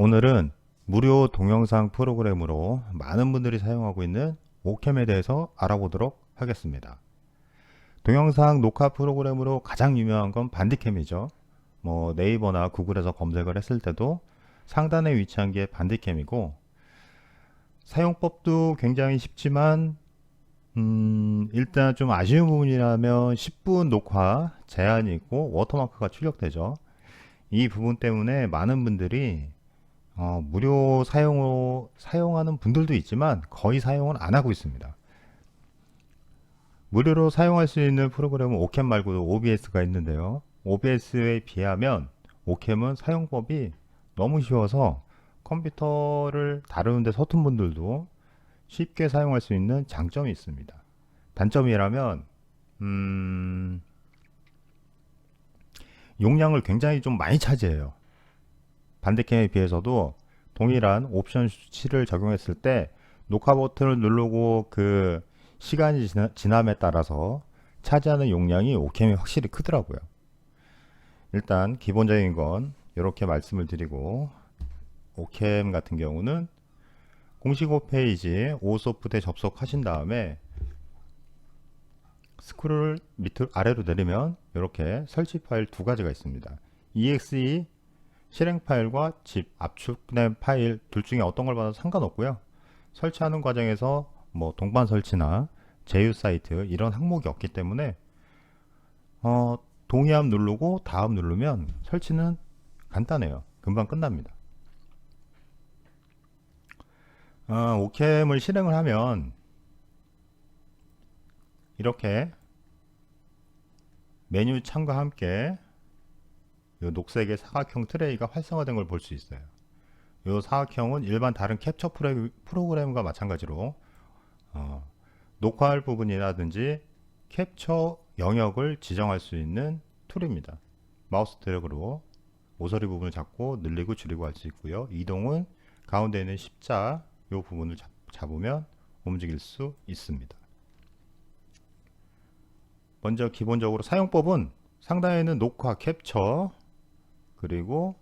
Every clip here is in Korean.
오늘은 무료 동영상 프로그램으로 많은 분들이 사용하고 있는 오캠에 대해서 알아보도록 하겠습니다. 동영상 녹화 프로그램으로 가장 유명한 건 반디캠이죠. 뭐 네이버나 구글에서 검색을 했을 때도 상단에 위치한 게 반디캠이고 사용법도 굉장히 쉽지만 음, 일단 좀 아쉬운 부분이라면 10분 녹화 제한이 있고 워터마크가 출력되죠. 이 부분 때문에 많은 분들이 어, 무료 사용으로 사용하는 분들도 있지만 거의 사용은 안 하고 있습니다. 무료로 사용할 수 있는 프로그램은 오캠 말고도 OBS가 있는데요. OBS에 비하면 오캠은 사용법이 너무 쉬워서 컴퓨터를 다루는데 서툰 분들도 쉽게 사용할 수 있는 장점이 있습니다. 단점이라면 음, 용량을 굉장히 좀 많이 차지해요. 반대캠에 비해서도 동일한 옵션 수치를 적용했을 때 녹화 버튼을 누르고 그 시간이 지나, 지남에 따라서 차지하는 용량이 오캠이 확실히 크더라고요. 일단 기본적인 건 이렇게 말씀을 드리고 오캠 같은 경우는 공식 홈페이지 오소프트에 접속하신 다음에 스크롤 밑으로 아래로 내리면 이렇게 설치 파일 두 가지가 있습니다. exe 실행 파일과 집 압축된 파일 둘 중에 어떤 걸 받아도 상관없고요. 설치하는 과정에서 뭐 동반 설치나 제휴 사이트 이런 항목이 없기 때문에 어, 동의함 누르고 다음 누르면 설치는 간단해요. 금방 끝납니다. 어, 오캠을 실행을 하면 이렇게 메뉴 창과 함께 이 녹색의 사각형 트레이가 활성화된 걸 볼 수 있어요. 이 사각형은 일반 다른 캡처 프로그램과 마찬가지로 어, 녹화할 부분이라든지 캡처 영역을 지정할 수 있는 툴입니다. 마우스 드래그로 모서리 부분을 잡고 늘리고 줄이고 할 수 있고요. 이동은 가운데 있는 십자 이 부분을 잡, 잡으면 움직일 수 있습니다. 먼저 기본적으로 사용법은 상단에는 녹화, 캡처 그리고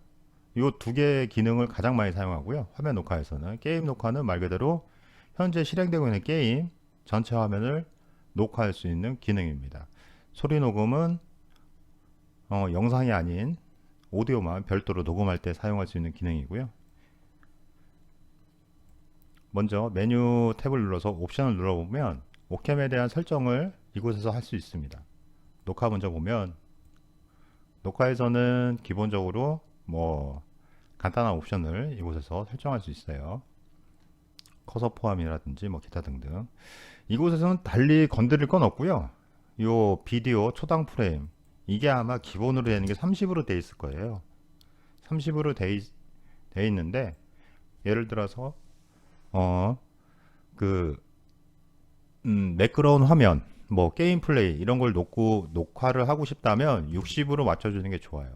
이 두 개의 기능을 가장 많이 사용하고요. 화면 녹화에서는 게임 녹화는 말 그대로 현재 실행되고 있는 게임 전체 화면을 녹화할 수 있는 기능입니다. 소리 녹음은 어, 영상이 아닌 오디오만 별도로 녹음할 때 사용할 수 있는 기능이고요. 먼저 메뉴 탭을 눌러서 옵션을 눌러보면 오캠에 대한 설정을 이곳에서 할 수 있습니다. 녹화 먼저 보면 녹화에서는 기본적으로 뭐 간단한 옵션을 이곳에서 설정할 수 있어요. 커서 포함이라든지 뭐 기타 등등. 이곳에서는 달리 건드릴 건 없고요. 요 비디오 초당 프레임 이게 아마 기본으로 되는 게 30으로 돼 있을 거예요. 30으로 돼, 있, 돼 있는데 예를 들어서 어그 음, 매끄러운 화면 뭐 게임 플레이 이런 걸 놓고 녹화를 하고 싶다면 60으로 맞춰주는 게 좋아요.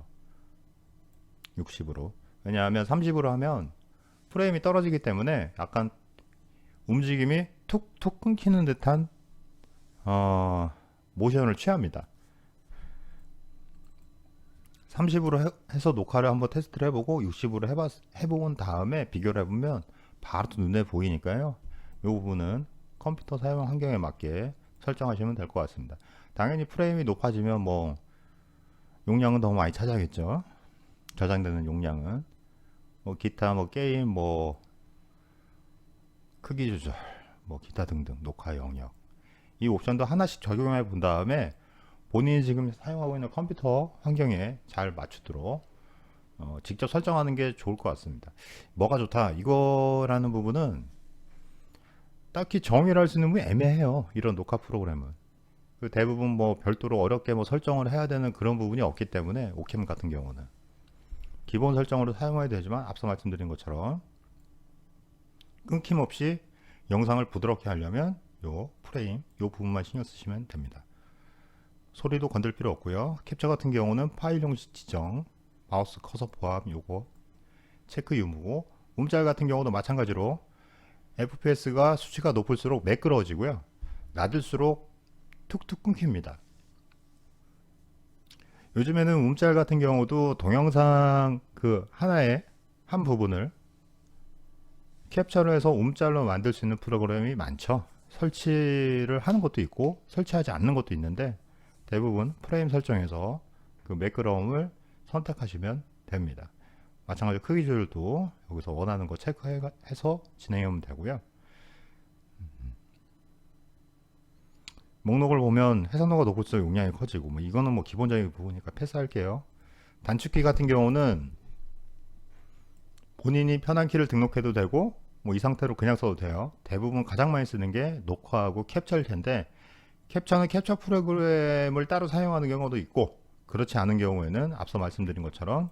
60으로. 왜냐하면 30으로 하면 프레임이 떨어지기 때문에 약간 움직임이 툭툭 끊기는 듯한 어, 모션을 취합니다. 30으로 해 서 녹화를 한번 테스트를 해보고 60으로 해봤, 해본 다음에 비교를 해보면 바로 또 눈에 보이니까요. 이 부분은 컴퓨터 사용 환경에 맞게 설정하시면 될 것 같습니다. 당연히 프레임이 높아지면 뭐 용량은 더 많이 차지하겠죠. 저장되는 용량은 뭐 기타 뭐 게임 뭐 크기 조절 뭐 기타 등등 녹화 영역 이 옵션도 하나씩 적용해 본 다음에 본인이 지금 사용하고 있는 컴퓨터 환경에 잘 맞추도록 어, 직접 설정하는 게 좋을 것 같습니다. 뭐가 좋다 이거라는 부분은 딱히 정의를 할 수 있는 부분이 애매해요. 이런 녹화 프로그램은. 그 대부분 뭐 별도로 어렵게 뭐 설정을 해야 되는 그런 부분이 없기 때문에 오캠 같은 경우는 기본 설정으로 사용해야 되지만 앞서 말씀드린 것처럼 끊김없이 영상을 부드럽게 하려면 요 프레임 요 부분만 신경 쓰시면 됩니다. 소리도 건들 필요 없고요. 캡처 같은 경우는 파일 형식 지정, 마우스 커서 포함 요거 체크 유무고 움짤 같은 경우도 마찬가지로 FPS가 수치가 높을수록 매끄러워지고요. 낮을수록 툭툭 끊깁니다. 요즘에는 움짤 같은 경우도 동영상 그 하나에 한 부분을 캡처를 해서 움짤로 만들 수 있는 프로그램이 많죠. 설치를 하는 것도 있고 설치하지 않는 것도 있는데 대부분 프레임 설정에서 그 매끄러움을 선택하시면 됩니다. 마찬가지로 크기 조절도 여기서 원하는 거 체크해서 진행하면 되고요. 목록을 보면 해상도가 높을수록 용량이 커지고 뭐 이거는 뭐 기본적인 부분이니까 패스할게요. 단축키 같은 경우는 본인이 편한 키를 등록해도 되고 뭐 이 상태로 그냥 써도 돼요. 대부분 가장 많이 쓰는 게 녹화하고 캡처일 텐데 캡처는 캡처 프로그램을 따로 사용하는 경우도 있고 그렇지 않은 경우에는 앞서 말씀드린 것처럼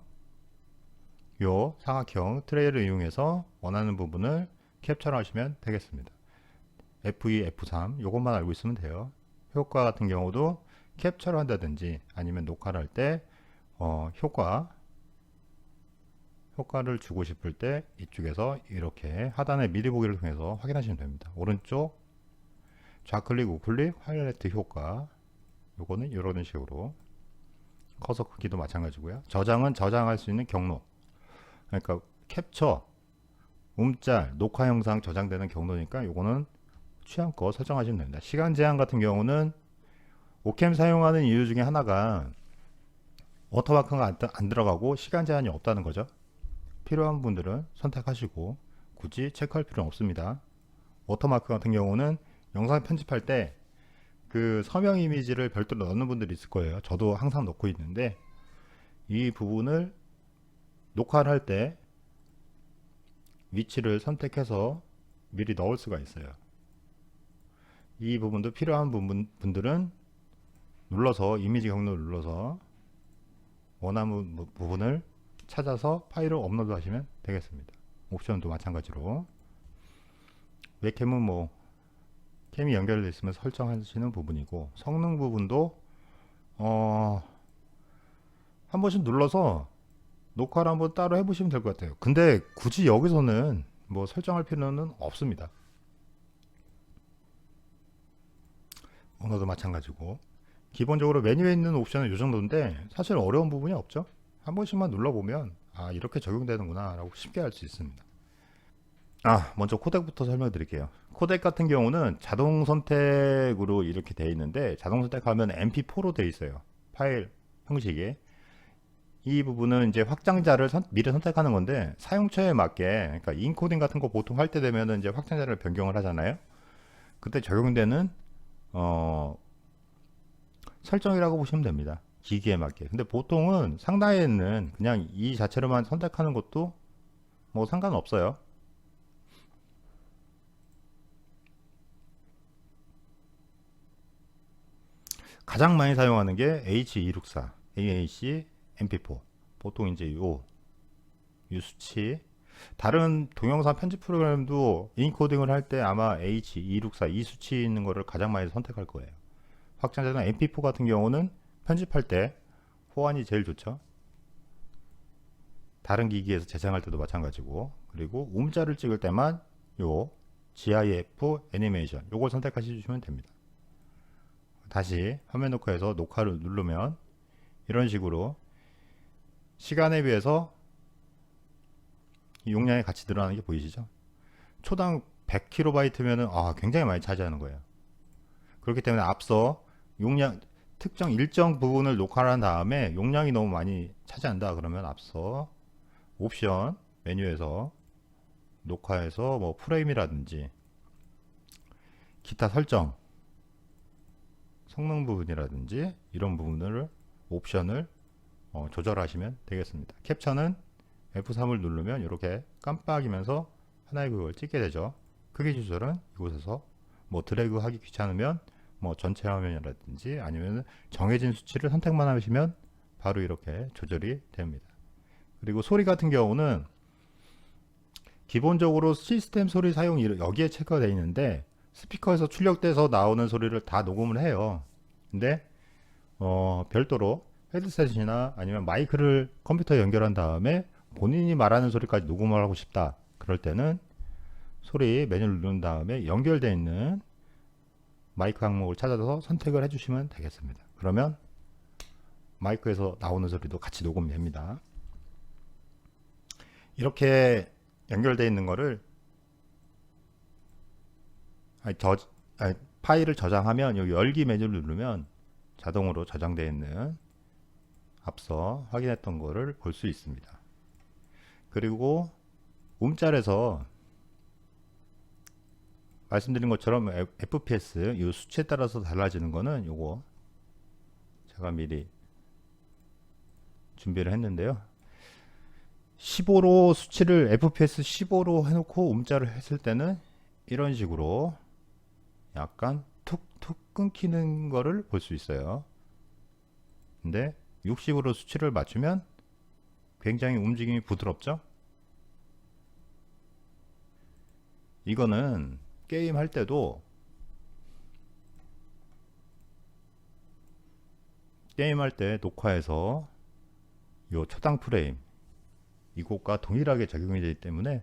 요 사각형 트레이를 이용해서 원하는 부분을 캡처를 하시면 되겠습니다. F2, F3 요것만 알고 있으면 돼요. 효과 같은 경우도 캡처를 한다든지 아니면 녹화를 할때 어, 효과 효과를 주고 싶을 때 이쪽에서 이렇게 하단에 미리 보기를 통해서 확인하시면 됩니다. 오른쪽 좌클릭 우클릭 하이라이트 효과 요거는 이런 식으로 커서 크기도 마찬가지고요. 저장은 저장할 수 있는 경로 그러니까 캡처 움짤 녹화 영상 저장되는 경로니까 요거는 취향껏 설정하시면 됩니다. 시간 제한 같은 경우는 오캠 사용하는 이유 중에 하나가 워터마크가 안, 들- 안 들어가고 시간 제한이 없다는 거죠. 필요한 분들은 선택하시고 굳이 체크할 필요는 없습니다. 워터마크 같은 경우는 영상 편집할 때 그 서명 이미지를 별도로 넣는 분들이 있을 거예요. 저도 항상 넣고 있는데 이 부분을 녹화를 할 때 위치를 선택해서 미리 넣을 수가 있어요. 이 부분도 필요한 부분, 분들은 눌러서 이미지 경로를 눌러서 원하는 부- 부분을 찾아서 파일을 업로드 하시면 되겠습니다. 옵션도 마찬가지로 웹캠은 뭐 캠이 연결되어 있으면 설정하시는 부분이고 성능 부분도 어, 한 번씩 눌러서 녹화를 한번 따로 해보시면 될 것 같아요. 근데 굳이 여기서는 뭐 설정할 필요는 없습니다. 언어도 마찬가지고 기본적으로 메뉴에 있는 옵션은 이 정도인데 사실 어려운 부분이 없죠. 한 번씩만 눌러보면 아 이렇게 적용되는구나 라고 쉽게 알 수 있습니다. 아 먼저 코덱부터 설명드릴게요. 코덱 같은 경우는 자동 선택으로 이렇게 되어 있는데 자동 선택하면 mp4로 되어 있어요. 파일 형식이 이 부분은 이제 확장자를 선- 미리 선택하는 건데 사용처에 맞게 그러니까 인코딩 같은 거 보통 할 때 되면은 이제 확장자를 변경을 하잖아요. 그때 적용되는 어 설정이라고 보시면 됩니다. 기기에 맞게. 근데 보통은 상단에는 그냥 이 자체로만 선택하는 것도 뭐 상관없어요. 가장 많이 사용하는 게 H264, AAC, MP4. 보통 이제 요, 요 수치. 다른 동영상 편집 프로그램도 인코딩을 할 때 아마 H264 이 수치 있는 거를 가장 많이 선택할 거예요. 확장자는 MP4 같은 경우는 편집할 때 호환이 제일 좋죠. 다른 기기에서 재생할 때도 마찬가지고 그리고 움자를 찍을 때만 요 GIF 애니메이션 요걸 선택해 주시면 됩니다. 다시 화면 녹화해서 녹화를 누르면 이런 식으로 시간에 비해서 이 용량이 같이 늘어나는 게 보이시죠? 초당 100kb면은 아, 굉장히 많이 차지하는 거예요. 그렇기 때문에 앞서 용량 특정 일정 부분을 녹화를 한 다음에 용량이 너무 많이 차지한다 그러면 앞서 옵션 메뉴에서 녹화해서 뭐 프레임이라든지 기타 설정 성능 부분이라든지 이런 부분을 옵션을 어, 조절하시면 되겠습니다. 캡처는 F3을 누르면 이렇게 깜빡이면서 하나의 그걸 찍게 되죠. 크기 조절은 이곳에서 뭐 드래그 하기 귀찮으면 뭐 전체 화면이라든지 아니면 정해진 수치를 선택만 하시면 바로 이렇게 조절이 됩니다. 그리고 소리 같은 경우는 기본적으로 시스템 소리 사용 이- 여기에 체크가 되어 있는데 스피커에서 출력돼서 나오는 소리를 다 녹음을 해요. 근데 어, 별도로 헤드셋이나 아니면 마이크를 컴퓨터에 연결한 다음에 본인이 말하는 소리까지 녹음을 하고 싶다. 그럴 때는 소리 메뉴를 누른 다음에 연결되어 있는 마이크 항목을 찾아서 선택을 해주시면 되겠습니다. 그러면 마이크에서 나오는 소리도 같이 녹음이 됩니다. 이렇게 연결되어 있는 거를 아니, 저, 아니, 파일을 저장하면 여기 열기 메뉴를 누르면 자동으로 저장되어 있는 앞서 확인했던 거를 볼 수 있습니다. 그리고 움짤에서 말씀드린 것처럼 FPS 이 수치에 따라서 달라지는 거는 요거 제가 미리 준비를 했는데요. 15로 수치를 FPS 15로 해놓고 움짤을 했을 때는 이런 식으로 약간 툭툭 끊기는 거를 볼 수 있어요. 근데 60으로 수치를 맞추면 굉장히 움직임이 부드럽죠? 이거는 게임 할 때도 게임 할 때 녹화해서 요 초당 프레임 이것과 동일하게 적용이 되기 때문에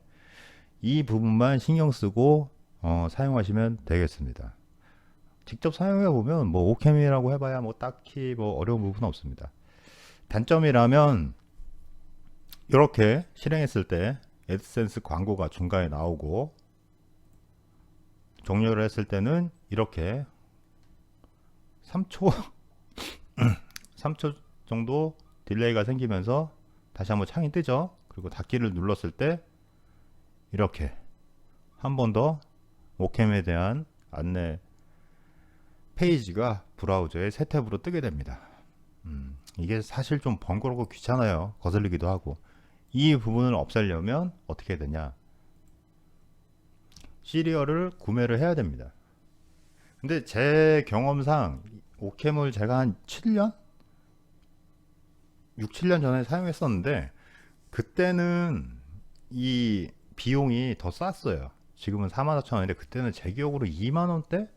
이 부분만 신경 쓰고 어, 사용하시면 되겠습니다. 직접 사용해 보면 뭐 오캠이라고 해봐야 뭐 딱히 뭐 어려운 부분은 없습니다. 단점이라면 이렇게 실행했을 때 애드센스 광고가 중간에 나오고 종료를 했을 때는 이렇게 3초 3초 정도 딜레이가 생기면서 다시 한번 창이 뜨죠. 그리고 닫기를 눌렀을 때 이렇게 한 번 더 오캠에 대한 안내 페이지가 브라우저의 새 탭으로 뜨게 됩니다. 음, 이게 사실 좀 번거롭고 귀찮아요. 거슬리기도 하고. 이 부분을 없애려면 어떻게 되냐? 시리얼을 구매를 해야 됩니다. 근데 제 경험상 오캠을 제가 한 7년? 6, 7년 전에 사용했었는데 그때는 이 비용이 더 쌌어요. 지금은 44,000원인데 그때는 제 기억으로 2만원대?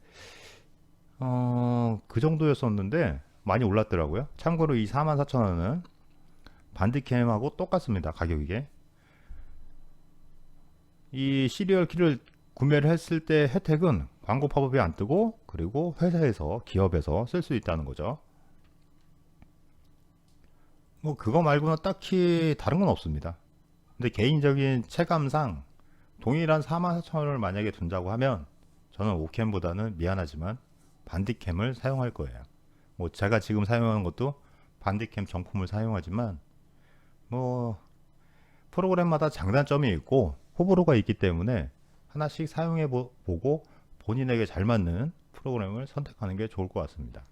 어, 그 정도였었는데 많이 올랐더라고요. 참고로 이 44,000원은 반디캠하고 똑같습니다. 가격 이게. 이 시리얼 키를 구매를 했을 때 혜택은 광고 팝업이 안 뜨고 그리고 회사에서 기업에서 쓸 수 있다는 거죠. 뭐 그거 말고는 딱히 다른 건 없습니다. 근데 개인적인 체감상 동일한 44,000원을 만약에 둔다고 하면 저는 오캠보다는 미안하지만 반디캠을 사용할 거예요. 뭐 제가 지금 사용하는 것도 반디캠 정품을 사용하지만 뭐 프로그램마다 장단점이 있고 호불호가 있기 때문에 하나씩 사용해 보- 보고 본인에게 잘 맞는 프로그램을 선택하는 게 좋을 것 같습니다.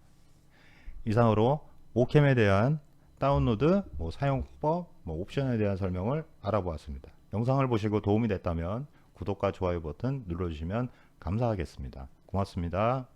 이상으로 오캠에 대한 다운로드, 뭐 사용법, 뭐 옵션에 대한 설명을 알아보았습니다. 영상을 보시고 도움이 됐다면 구독과 좋아요 버튼 눌러주시면 감사하겠습니다. 고맙습니다.